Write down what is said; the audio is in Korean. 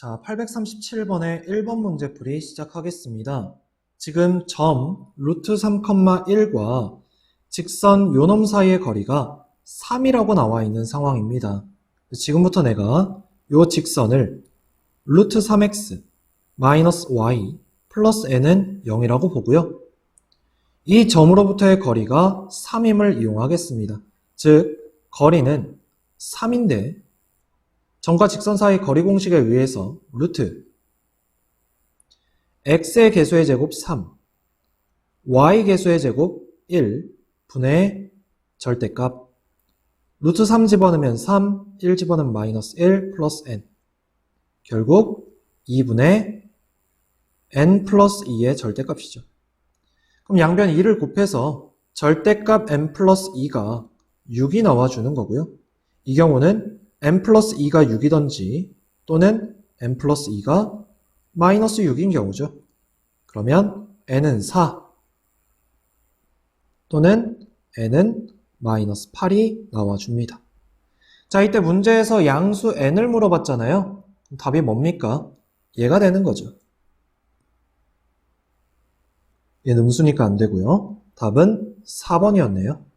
자, 837번의 1번 문제 풀이 시작하겠습니다. 지금 점 루트 3,1과 직선 요놈 사이의 거리가 3이라고 나와 있는 상황입니다. 지금부터 내가 요 직선을 루트 3x 마이너스 y 플러스 n은 0이라고 보고요. 이 점으로부터의 거리가 3임을 이용하겠습니다. 즉, 거리는 3인데 점과 직선 사이 거리 공식에 의해서 루트 x의 개수의 제곱 3, y 개수의 제곱 1 분의 절대값 루트 3 집어넣으면 3, 1 집어넣으면 마이너스 1 플러스 n 결국 2분의 n 플러스 2의 절대값이죠. 그럼 양변 2를 곱해서 절대값 n 플러스 2가 6이 나와주는 거고요. 이 경우는 n 플러스 2가 6이던지 또는 n 플러스 2가 마이너스 6인 경우죠. 그러면 n은 4 또는 n은 마이너스 8이 나와줍니다. 자, 이때 문제에서 양수 n을 물어봤잖아요. 답이 뭡니까? 얘가 되는 거죠. 얘는 음수니까 안 되고요. 답은 4번이었네요.